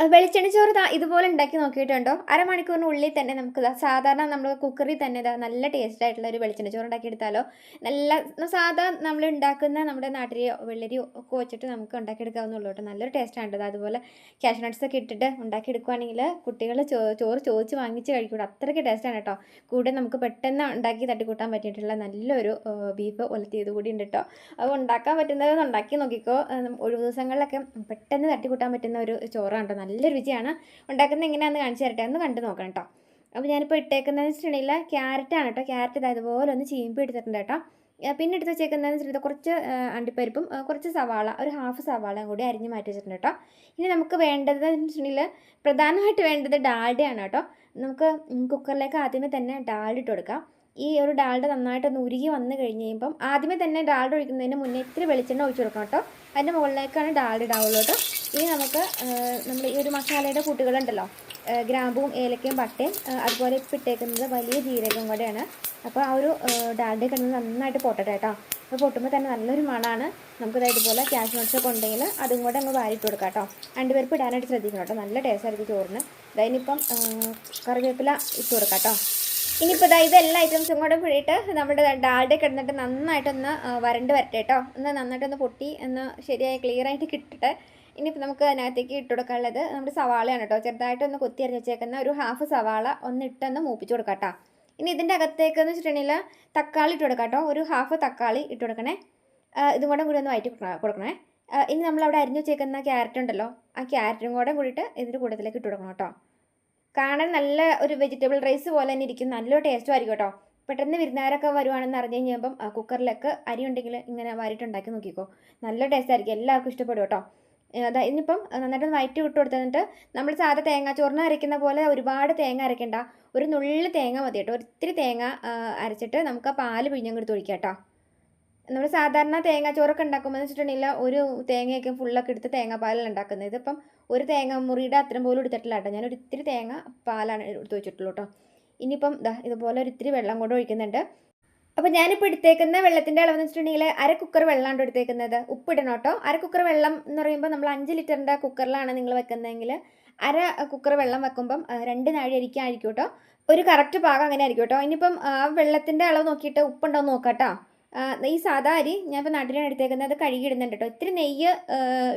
വെളിച്ചെണ്ണ ചോറ് ഇതുപോലെ ഉണ്ടാക്കി നോക്കിയിട്ടുണ്ടോ? അരമണിക്കൂറിനുള്ളിൽ തന്നെ നമുക്ക് സാധാരണ നമ്മൾ കുക്കറിൽ തന്നെ ഇതാ നല്ല ടേസ്റ്റ് ആയിട്ടുള്ള ഒരു വെളിച്ചെണ്ണ ചോറ് ഉണ്ടാക്കിയെടുത്താലോ നല്ല സാധാ നമ്മൾ ഉണ്ടാക്കുന്ന നമ്മുടെ നാട്ടിലെയോ വെള്ളരിയോ ഒക്കെ വെച്ചിട്ട് നമുക്ക് ഉണ്ടാക്കിയെടുക്കാവുന്നുള്ളൂ കേട്ടോ. നല്ലൊരു ടേസ്റ്റാണ് കേട്ടോ അതുപോലെ ക്യാഷ് നട്ട്സ് ഒക്കെ ഇട്ടിട്ട് ഉണ്ടാക്കിയെടുക്കുകയാണെങ്കിൽ കുട്ടികൾ ചോറ് ചോദിച്ച് വാങ്ങിച്ച് കഴിക്കൂടെ. അത്രയ്ക്ക് ടേസ്റ്റാണ് കേട്ടോ. കൂടെ നമുക്ക് പെട്ടെന്ന് ഉണ്ടാക്കി തട്ടിക്കൂട്ടാൻ പറ്റിയിട്ടുള്ള നല്ലൊരു ബീഫ് ഒലത്തിയത് കൂടി ഉണ്ട് കേട്ടോ. അത് ഉണ്ടാക്കാൻ പറ്റുന്നത് ഉണ്ടാക്കി നോക്കിക്കോ. ഒഴിവ് ദിവസങ്ങളിലൊക്കെ പെട്ടെന്ന് തട്ടിക്കൂട്ടാൻ പറ്റുന്ന ഒരു ചോറാണ് കേട്ടോ. നല്ല രുചിയാണ് ഉണ്ടാക്കുന്നത് എങ്ങനെയാണെന്ന് കാണിച്ചു തരട്ടെ? ഒന്ന് കണ്ടു നോക്കണം കേട്ടോ അപ്പോൾ ഞാനിപ്പോൾ ഇട്ടേക്കുന്നതെന്ന് വെച്ചിട്ടുണ്ടെങ്കിൽ ക്യാരറ്റാണ് കേട്ടോ ക്യാരറ്റ് ഇത് അതുപോലെ ഒന്ന് ചീമ്പി എടുത്തിട്ടുണ്ട് കേട്ടോ പിന്നെ എടുത്ത് വെച്ചേക്കുന്നതെന്ന് വെച്ചിട്ടുണ്ടെങ്കിൽ കുറച്ച് അണ്ടിപ്പരിപ്പും കുറച്ച് സവാള ഒരു ഹാഫ് സവാളയും കൂടി അരിഞ്ഞ് മാറ്റി വെച്ചിട്ടുണ്ട് കേട്ടോ ഇനി നമുക്ക് വേണ്ടത് വെച്ചിട്ടുണ്ടെങ്കിൽ പ്രധാനമായിട്ട് വേണ്ടത് ഡാൽഡയാണ് കേട്ടോ നമുക്ക് കുക്കറിലേക്ക് ആദ്യമേ തന്നെ ഡാൾഡ് ഇട്ട് കൊടുക്കാം. ഈ ഒരു ഡാൽഡ നന്നായിട്ടൊന്ന് ഉരുകി വന്നു കഴിഞ്ഞ് കഴിയുമ്പം ആദ്യമേ തന്നെ ഡാൽഡ ഒഴിക്കുന്നതിന് മുന്നേ ഇത്തിരി വെളിച്ചെണ്ണ ഒഴിച്ചു കൊടുക്കണം കേട്ടോ. അതിന്റെ മുകളിലേക്കാണ് ഡാൽഡ ഇടാവുള്ളൂ കേട്ടോ ഇനി നമുക്ക് നമ്മൾ ഈ ഒരു മസാലയുടെ കൂട്ടുകളുണ്ടല്ലോ ഗ്രാമ്പും ഏലക്കയും പട്ടയും അതുപോലെ ഇപ്പം ഇട്ടേക്കുന്നത് വലിയ ജീരകം കൂടെയാണ്. അപ്പോൾ ആ ഒരു ഡാൽഡ കിടന്ന് നന്നായിട്ട് പൊട്ടട്ടെ കേട്ടോ. അപ്പോൾ പൊട്ടുമ്പോൾ തന്നെ നല്ലൊരു മണമാണ്. നമുക്ക് ഇതുപോലെ ക്യാഷ് നോട്ട്സ് ഒക്കെ ഉണ്ടെങ്കിൽ അതും കൂടെ അങ്ങ് വാരിട്ട് കൊടുക്കാം കേട്ടോ. രണ്ടുപേർക്ക് ഇടാനായിട്ട് ശ്രദ്ധിക്കണം കേട്ടോ. നല്ല ടേസ്റ്റ് ആയിരിക്കും ചോറിന് അതിനിപ്പം കറിവേപ്പില ഇട്ട് കൊടുക്കാം കേട്ടോ. ഇനിയിപ്പോൾ ഇതാ ഇതെല്ലാ ഐറ്റംസും കൂടെ കൂടിയിട്ട് നമ്മുടെ ഡാൽഡ കിടന്നിട്ട് നന്നായിട്ടൊന്ന് വരണ്ട് വരട്ടെ കേട്ടോ ഒന്ന് നന്നായിട്ടൊന്ന് പൊട്ടി ഒന്ന് ശരിയായി ക്ലിയർ ആയിട്ട് കിട്ടട്ടെ ഇനിയിപ്പോൾ നമുക്ക് അതിനകത്തേക്ക് ഇട്ട് കൊടുക്കാനുള്ളത് നമ്മുടെ സവാളയാണ് കേട്ടോ ചെറുതായിട്ടൊന്ന് കൊത്തി അരിഞ്ഞ് വെച്ചേക്കുന്ന ഒരു ഹാഫ് സവാള ഒന്ന് ഇട്ടൊന്ന് മൂപ്പിച്ച് കൊടുക്കാം കേട്ടോ ഇനി ഇതിന്റെ അകത്തേക്ക് എന്ന് വെച്ചിട്ടുണ്ടെങ്കിൽ തക്കാളി ഇട്ട് കൊടുക്കാം കേട്ടോ ഒരു ഹാഫ് തക്കാളി ഇട്ട് കൊടുക്കണേ. ഇതും കൂടെ കൂടി ഒന്ന് വയറ്റി കൊടുക്കണേ ഇനി നമ്മളവിടെ അരിഞ്ഞു വെച്ചേക്കുന്ന ക്യാരറ്റ് ഉണ്ടല്ലോ ആ ക്യാരറ്റും കൂടെ കൂടിയിട്ട് ഇതിന്റെ കൂട്ടത്തിലേക്ക് ഇട്ട് കൊടുക്കണം കേട്ടോ കാണാൻ നല്ല ഒരു വെജിറ്റബിൾ റൈസ് പോലെ തന്നെ ഇരിക്കും. നല്ല ടേസ്റ്റും ആയിരിക്കും കേട്ടോ. പെട്ടെന്ന് വിരുന്നുകാരൊക്കെ വരുവാണെന്ന് അറിഞ്ഞു കഴിഞ്ഞപ്പം കുക്കറിലൊക്കെ അരി ഉണ്ടെങ്കിൽ ഇങ്ങനെ വാരിട്ടുണ്ടാക്കി നോക്കിക്കോ. നല്ല ടേസ്റ്റ് ആയിരിക്കും. എല്ലാവർക്കും ഇഷ്ടപ്പെടും കേട്ടോ. അതാ ഇനിയിപ്പം നന്നായിട്ട് വയറ്റി വിട്ട് കൊടുത്തിട്ട് നമ്മൾ സാധാ ചോറിന് അരയ്ക്കുന്ന പോലെ ഒരുപാട് തേങ്ങ അരയ്ക്കണ്ട. ഒരു നുള്ളിൽ തേങ്ങ മതി കേട്ടോ. ഒത്തിരി തേങ്ങ അരച്ചിട്ട് നമുക്ക് ആ പാൽ പിഴിഞ്ഞം കൊടുത്ത് ഒഴിക്കാം കേട്ടോ. നമ്മൾ സാധാരണ തേങ്ങാച്ചോറൊക്കെ ഉണ്ടാക്കുമ്പോൾ എന്ന് വെച്ചിട്ടുണ്ടെങ്കിൽ ഒരു തേങ്ങയൊക്കെ ഫുള്ളൊക്കെ എടുത്ത് തേങ്ങാപ്പാലാണ് ഉണ്ടാക്കുന്നത്. ഇതിപ്പം ഒരു തേങ്ങ മുറിയുടെ അത്രയും പോലും എടുത്തിട്ടില്ല കേട്ടോ. ഒരു ഇത്തിരി തേങ്ങ പാലാണ് എടുത്ത് വെച്ചിട്ടുള്ളൂ കേട്ടോ. ഇനിയിപ്പം ദാ ഇതുപോലെ ഒരു ഇത്തിരി വെള്ളം കൂടെ ഒഴിക്കുന്നുണ്ട്. അപ്പോൾ ഞാനിപ്പോൾ എടുത്തേക്കുന്ന വെള്ളത്തിന്റെ അളവെന്ന് വെച്ചിട്ടുണ്ടെങ്കിൽ അര കുക്കർ വെള്ളമാണ് എടുത്തേക്കുന്നത്. ഉപ്പിടണം കേട്ടോ. അര കുക്കർ വെള്ളം എന്ന് പറയുമ്പോൾ നമ്മൾ അഞ്ച് ലിറ്ററിന്റെ കുക്കറിലാണ് നിങ്ങൾ വെക്കുന്നതെങ്കിൽ അര കുക്കർ വെള്ളം വെക്കുമ്പം രണ്ട് നാഴി അരിക്കായിരിക്കും കേട്ടോ. ഒരു കറക്റ്റ് പാകം അങ്ങനെ ആയിരിക്കും കേട്ടോ. ഇനിയിപ്പം ആ വെള്ളത്തിന്റെ അളവ് നോക്കിയിട്ട് ഉപ്പുണ്ടോ എന്ന് നോക്കാം കേട്ടോ. ഈ സാധാ അരി ഞാൻ ഇപ്പോൾ നാട്ടിലാണ് എടുത്തേക്കുന്നത്. അത് കഴുകിയിടുന്നുണ്ട് കേട്ടോ. ഇത്തിരി നെയ്യ്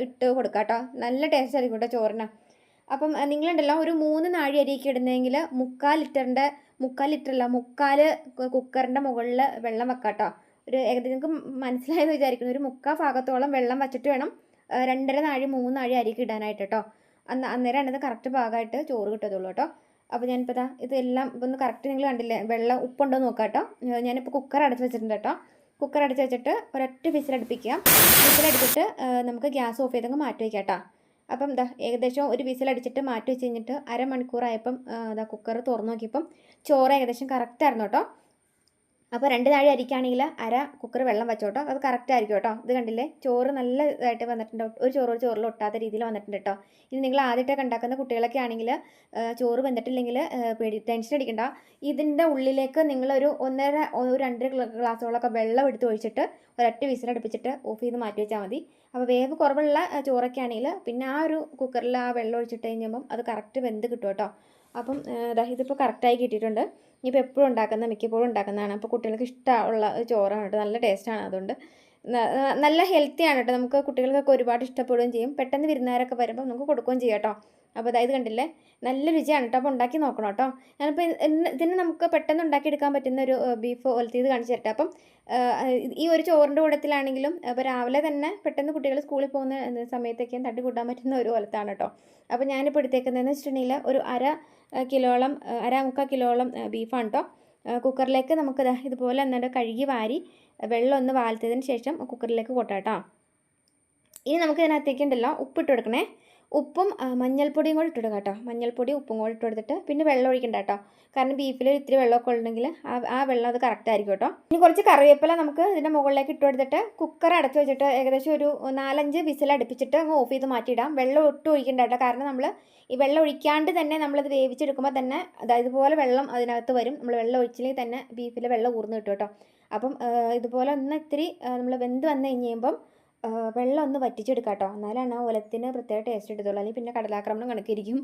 ഇട്ട് കൊടുക്കാം കേട്ടോ. നല്ല ടേസ്റ്റ് ആയിരിക്കും കേട്ടോ ചോറിന്. അപ്പം നിങ്ങളുണ്ടല്ലോ ഒരു മൂന്ന് നാഴി അരിയൊക്കെ ഇടുന്നതെങ്കിൽ മുക്കാൽ ലിറ്ററിന്റെ മുക്കാൽ ലിറ്ററല്ല മുക്കാൽ കുക്കറിന്റെ മുകളിൽ വെള്ളം വെക്കാം കേട്ടോ. ഒരു ഏകദേശം നിങ്ങൾക്ക് മനസ്സിലായെന്ന് വിചാരിക്കുന്നു. ഒരു മുക്കാൽ ഭാഗത്തോളം വെള്ളം വച്ചിട്ട് വേണം രണ്ടര നാഴി മൂന്ന് നാഴി അരിക്ക് ഇടാനായിട്ട് കേട്ടോ. അന്ന് അന്നേരമാണ് ഇത് കറക്റ്റ് ഭാഗമായിട്ട് ചോറ് കിട്ടത്തുള്ളൂ കേട്ടോ. അപ്പോൾ ഞാനിപ്പോൾ ഇതാ ഇതെല്ലാം ഇപ്പം ഒന്ന് കറക്റ്റ് നിങ്ങൾ കണ്ടില്ലേ? വെള്ളം ഉപ്പുണ്ടോ നോക്കാം കേട്ടോ. ഞാനിപ്പോൾ കുക്കർ അടച്ച് വെച്ചിട്ടുണ്ട് കേട്ടോ. കുക്കർ അടച്ച് വെച്ചിട്ട് ഒരൊറ്റ വിസിലടുപ്പിക്കുക വിസിലടിച്ചിട്ട് നമുക്ക് ഗ്യാസ് ഓഫ് ചെയ്തങ്ങ് മാറ്റി വയ്ക്കാം കേട്ടോ. അപ്പം എന്താ ഏകദേശം ഒരു വിസിലടിച്ചിട്ട് മാറ്റി വെച്ച് കഴിഞ്ഞിട്ട് അരമണിക്കൂറായപ്പം ഇതാ കുക്കർ തുറന്നു നോക്കിയപ്പം ചോറ് ഏകദേശം കറക്റ്റ് ആയിരുന്നു കേട്ടോ. അപ്പോൾ രണ്ട് നാഴി അരിക്കുകയാണെങ്കിൽ അര കുക്കർ വെള്ളം വെച്ചോട്ടോ. അത് കറക്റ്റ് ആയിരിക്കും കേട്ടോ. ഇത് കണ്ടില്ലേ? ചോറ് നല്ല ഇതായിട്ട് വന്നിട്ടുണ്ട്. ഒരു ചോറ് ഒരു ചോറിൽ ഒട്ടാത്ത രീതിയിൽ വന്നിട്ടുണ്ട് കേട്ടോ. ഇനി നിങ്ങൾ ആദ്യമായിട്ടൊക്കെ ഉണ്ടാക്കുന്ന കുട്ടികളൊക്കെ ആണെങ്കിൽ ചോറ് വെന്തിട്ടില്ലെങ്കിൽ പേടി ടെൻഷൻ അടിക്കണ്ട. ഇതിന്റെ ഉള്ളിലേക്ക് നിങ്ങളൊരു ഒന്നര ഒരു രണ്ടര ഗ്ലാസ്സോളൊക്കെ വെള്ളം എടുത്ത് ഒഴിച്ചിട്ട് ഒരൊറ്റ വിസിലടുപ്പിച്ചിട്ട് ഓഫ് ചെയ്ത് മാറ്റി വെച്ചാൽ മതി. അപ്പോൾ വേവ് കുറവുള്ള ചോറൊക്കെ ആണെങ്കിൽ പിന്നെ ആ ഒരു കുക്കറിൽ ആ വെള്ളം ഒഴിച്ചിട്ട് കഴിഞ്ഞപ്പം അത് കറക്റ്റ് വെന്ത് കിട്ടും കേട്ടോ. അപ്പം ഇതിപ്പോൾ കറക്റ്റായി കിട്ടിയിട്ടുണ്ട്. ഇനിയിപ്പോൾ എപ്പോഴും ഉണ്ടാക്കുന്ന മിക്കപ്പോഴും ഉണ്ടാക്കുന്നതാണ്. അപ്പോൾ കുട്ടികൾക്ക് ഇഷ്ടമുള്ള ചോറാണ് കേട്ടോ. നല്ല ടേസ്റ്റാണ് അതുകൊണ്ട്. നല്ല ഹെൽത്തിയാണ് കേട്ടോ. നമുക്ക് കുട്ടികൾക്കൊക്കെ ഒരുപാട് ഇഷ്ടപ്പെടുകയും ചെയ്യും. പെട്ടെന്ന് വിരുന്നുകാരൊക്കെ വരുമ്പോൾ നമുക്ക് കൊടുക്കുകയും ചെയ്യാം കേട്ടോ. അപ്പോൾ അതായത് കണ്ടില്ലേ? നല്ല രുചിയാണ് കേട്ടോ അപ്പോൾ ഉണ്ടാക്കി നോക്കണം കേട്ടോ ഞാനിപ്പോൾ ഇതിന് നമുക്ക് പെട്ടെന്ന് ഉണ്ടാക്കിയെടുക്കാൻ പറ്റുന്ന ഒരു ബീഫ് ഒലത്തിയത് കാണിച്ചു തരട്ടെ. അപ്പം ഈ ഒരു ചോറിന്റെ കൂടത്തിലാണെങ്കിലും അപ്പോൾ രാവിലെ തന്നെ പെട്ടെന്ന് കുട്ടികൾ സ്കൂളിൽ പോകുന്ന സമയത്തൊക്കെ തട്ടി കൂട്ടാൻ പറ്റുന്ന ഒരു ഒലത്താണ് കേട്ടോ അപ്പോൾ ഞാനിപ്പോൾ എടുത്തേക്കുന്നതെന്ന് വെച്ചിട്ടുണ്ടെങ്കിൽ ഒരു അര കിലോളം അര മുക്കാൽ കിലോളം ബീഫാണ് കേട്ടോ കുക്കറിലേക്ക് നമുക്ക് ഇതുപോലെ എന്നിട്ട് കഴുകി വാരി വെള്ളം ഒന്ന് വാലത്തതിന് ശേഷം കുക്കറിലേക്ക് കൊട്ടാം കേട്ടോ ഇനി നമുക്ക് ഇതിനകത്തേക്ക് ഉപ്പിട്ട് കൊടുക്കണേ. ഉപ്പും മഞ്ഞൾപ്പൊടിയും കൂടി ഇട്ടിടുക കേട്ടോ. മഞ്ഞൾപ്പൊടി ഉപ്പും കൂടി ഇട്ട് കൊടുത്തിട്ട് പിന്നെ വെള്ളം ഒഴിക്കണ്ട കേട്ടോ. കാരണം ബീഫിൽ ഇത്തിരി വെള്ളമൊക്കെ ഉണ്ടെങ്കിൽ ആ ആ വെള്ളം അത് കറക്റ്റ് ആയിരിക്കും കേട്ടോ. ഇനി കുറച്ച് കറിവേപ്പില നമുക്ക് ഇതിന്റെ മുകളിലേക്ക് ഇട്ട് കൊടുത്തിട്ട് കുക്കർ അടച്ചു വെച്ചിട്ട് ഏകദേശം ഒരു നാലഞ്ച് വിസിൽ അടുപ്പിച്ചിട്ട് അങ്ങ് ഓഫ് ചെയ്ത് മാറ്റിയിടാം. വെള്ളം ഒട്ടും ഒഴിക്കണ്ട കേട്ടോ. കാരണം നമ്മൾ ഈ വെള്ളം ഒഴിക്കാണ്ട് തന്നെ നമ്മളത് വേവിച്ചെടുക്കുമ്പോൾ തന്നെ അതായത് ഇതുപോലെ വെള്ളം അതിനകത്ത് വരും. നമ്മൾ വെള്ളം ഒഴിച്ചില്ലെങ്കിൽ തന്നെ ബീഫിൽ വെള്ളം ഊർന്ന് കിട്ടും കേട്ടോ. അപ്പം ഇതുപോലെ ഒന്ന് ഇത്തിരി നമ്മൾ വെന്ത് വന്നു കഴിഞ്ഞ് കഴിയുമ്പം വെള്ളം ഒന്ന് വറ്റിച്ചെടുക്കാം കേട്ടോ എന്നാലാണ് ആ ഒലത്തിന് പ്രത്യേക ടേസ്റ്റ് എടുത്തുള്ളൂ അല്ലെങ്കിൽ പിന്നെ കടലാക്രമണം കണക്കിരിക്കും.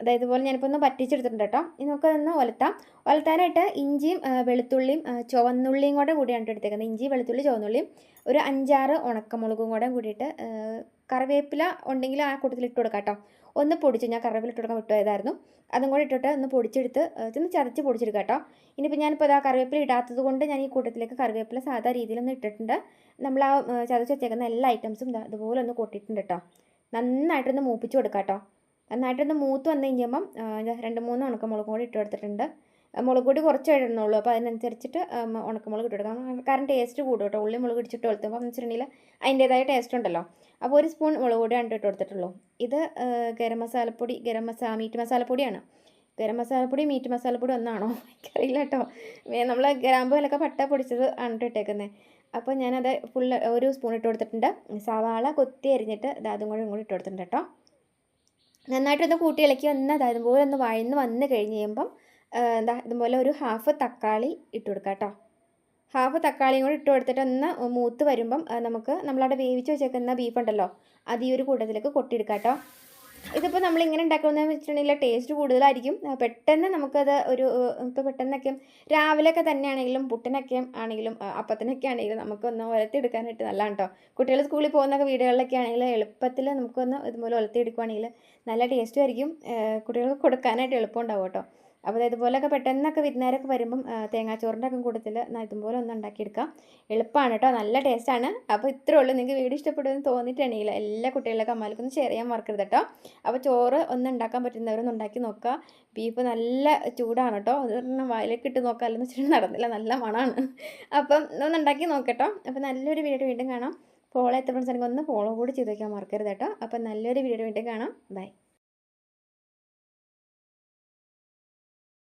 അതായത് പോലെ ഞാനിപ്പോൾ ഒന്ന് വറ്റിച്ചെടുത്തിട്ടുണ്ട് കേട്ടോ. ഇനി നമുക്കതൊന്ന് ഒലത്താം. ഒലത്താനായിട്ട് ഇഞ്ചിയും വെളുത്തുള്ളിയും ചുവന്നുള്ളിയും കൂടെ കൂടിയാണ് എടുത്തേക്കുന്നത്. ഇഞ്ചി വെളുത്തുള്ളി ചുവന്നുള്ളിയും ഒരു അഞ്ചാറ് ഉണക്കമുളകും കൂടെ കൂടിയിട്ട് കറിവേപ്പില ഉണ്ടെങ്കിൽ ആ കൂട്ടത്തിൽ ഇട്ട് കൊടുക്കാം കേട്ടോ. ഒന്ന് പൊടിച്ച് ഞാൻ കറിവേപ്പില ഇട്ട് കൊടുക്കാൻ വിട്ടുപോയതായിരുന്നു അതും കൂടെ ഇട്ടിട്ട് ഒന്ന് പൊടിച്ചെടുത്ത് ഒന്ന് ചതച്ച് പൊടിച്ചെടുക്കാം കേട്ടോ. ഇനിയിപ്പോൾ ഞാനിപ്പോൾ ഇതാ കറിവേപ്പില ഇടാത്തത് കൊണ്ട് ഞാൻ ഈ കൂട്ടത്തിലേക്ക് കറിവേപ്പില സാധാ രീതിയിലൊന്ന് ഇട്ടിട്ടുണ്ട്. നമ്മൾ ആ ചതച്ച് വെച്ചേക്കുന്ന എല്ലാ ഐറ്റംസും അതുപോലെ ഒന്ന് കൊട്ടിയിട്ടുണ്ട് കേട്ടോ. നന്നായിട്ടൊന്ന് മൂപ്പിച്ച് കൊടുക്കാം കേട്ടോ. നന്നായിട്ടൊന്ന് മൂത്ത് വന്നു കഴിഞ്ഞപ്പം രണ്ട് മൂന്ന് ഉണക്കമുളകും കൂടി ഇട്ട് കൊടുത്തിട്ടുണ്ട്. മുളക് പൊടി കുറച്ച് ഇടണുള്ളൂ. അപ്പോൾ അതിനനുസരിച്ചിട്ട് ഉണക്കമുളക് ഇട്ട് കൊടുക്കാം. കാരണം ടേസ്റ്റ് കൂടും കേട്ടോ. ഉള്ളി മുളക് ഇടിച്ചിട്ട് കൊടുത്തപ്പോൾ എന്ന് വെച്ചിട്ടുണ്ടെങ്കിൽ അതിന്റേതായ ടേസ്റ്റ് ഉണ്ടല്ലോ. അപ്പോൾ ഒരു സ്പൂൺ മുളക് പൊടി ഇട്ട് കൊടുത്തിട്ടുള്ളൂ. ഇത് ഗരം മസാലപ്പൊടി ഗരം മസാല മീറ്റ് മസാലപ്പൊടിയാണ് ഗരം മസാലപ്പൊടി മീറ്റ് മസാലപ്പൊടി ഒന്നാണോ? എനിക്കറിയില്ല കേട്ടോ. നമ്മൾ ഗ്രാമ്പുകളൊക്കെ പട്ട പൊടിച്ചത് ആണ് ട്ടോ ഇട്ടേക്കുന്നത് അപ്പോൾ ഞാനത് ഫുള്ള് ഒരു സ്പൂൺ ഇട്ട് കൊടുത്തിട്ടുണ്ട്. സവാള കൊത്തി അരിഞ്ഞിട്ട് അതും കൂടെ കൂടി ഇട്ട് കൊടുത്തിട്ടുണ്ട് കേട്ടോ. നന്നായിട്ടൊന്ന് കൂട്ടി ഇളക്കി ഒന്ന് അതായത് പോലെ ഒന്ന് വഴന്ന് വന്ന് കഴിഞ്ഞ് കഴിയുമ്പം എന്താ ഇതുപോലെ ഒരു ഹാഫ് തക്കാളി ഇട്ട് കൊടുക്കാം കേട്ടോ ഹാഫ് തക്കാളിയും കൂടി ഇട്ട് കൊടുത്തിട്ട് ഒന്ന് മൂത്ത് വരുമ്പം നമുക്ക് നമ്മളവിടെ വേവിച്ച് വെച്ചേക്കുന്ന ബീഫ് ഉണ്ടല്ലോ അത് ഈ ഒരു കൂട്ടത്തിലേക്ക് കൊട്ടിയെടുക്കാം കേട്ടോ ഇതിപ്പോൾ നമ്മൾ ഇങ്ങനെ ഉണ്ടാക്കുന്നതെന്ന് വെച്ചിട്ടുണ്ടെങ്കിൽ ടേസ്റ്റ് കൂടുതലായിരിക്കും. പെട്ടെന്ന് നമുക്കത് ഒരു ഇപ്പോൾ പെട്ടെന്നൊക്കെ രാവിലെയൊക്കെ തന്നെയാണെങ്കിലും പുട്ടിനൊക്കെ ആണെങ്കിലും അപ്പത്തിനൊക്കെ ആണെങ്കിലും നമുക്കൊന്ന് ഉലത്തിയെടുക്കാനായിട്ട് നല്ലതാണ് കേട്ടോ കുട്ടികൾ സ്കൂളിൽ പോകുന്നൊക്കെ വീടുകളിലൊക്കെ ആണെങ്കിൽ എളുപ്പത്തിൽ നമുക്കൊന്ന് ഇതുപോലെ ഉലത്തിയെടുക്കുവാണെങ്കിൽ നല്ല ടേസ്റ്റും ആയിരിക്കും. കുട്ടികൾക്ക് കൊടുക്കാനായിട്ട് എളുപ്പം ഉണ്ടാവും കേട്ടോ അപ്പോൾ ഇതുപോലെയൊക്കെ പെട്ടെന്നൊക്കെ വിരുന്നുകാരൊക്കെ വരുമ്പം തേങ്ങാച്ചോറിന്റെ ഒക്കെ കൂട്ടത്തിൽ ഇതുപോലെ ഒന്ന് ഉണ്ടാക്കിയെടുക്കാം. എളുപ്പമാണ് കേട്ടോ നല്ല ടേസ്റ്റാണ്. അപ്പോൾ ഇത്രേ ഉള്ളൂ. നിങ്ങൾക്ക് വീഡിയോ ഇഷ്ടപ്പെടുമെന്ന് തോന്നിയിട്ടുണ്ടെങ്കിൽ എല്ലാ കുട്ടികളിലൊക്കെ അമ്മമാർക്കൊന്ന് ഷെയർ ചെയ്യാൻ മറക്കരുത് കേട്ടോ. അപ്പോൾ ചോറ് ഒന്ന് ഉണ്ടാക്കാൻ പറ്റുന്നവരൊന്ന് ഉണ്ടാക്കി നോക്കുക. ബീഫ് നല്ല ചൂടാണ് കേട്ടോ. അത് വായിലേക്ക് ഇട്ട് നോക്കാമെന്ന് വെച്ചിട്ട് നടന്നില്ല. നല്ല മണമാണ് അപ്പം ഒന്ന് ഉണ്ടാക്കി നോക്കട്ടോ അപ്പോൾ നല്ലൊരു വീഡിയോ വീണ്ടും കാണാം. ഫോളോ എത്ര ഫ്രണ്ട്സ് ഒന്ന് ഫോളോ കൂടി ചെയ്ത് വയ്ക്കാൻ മറക്കരുത് കേട്ടോ. അപ്പം നല്ലൊരു വീഡിയോ വീണ്ടും കാണാം. ബൈ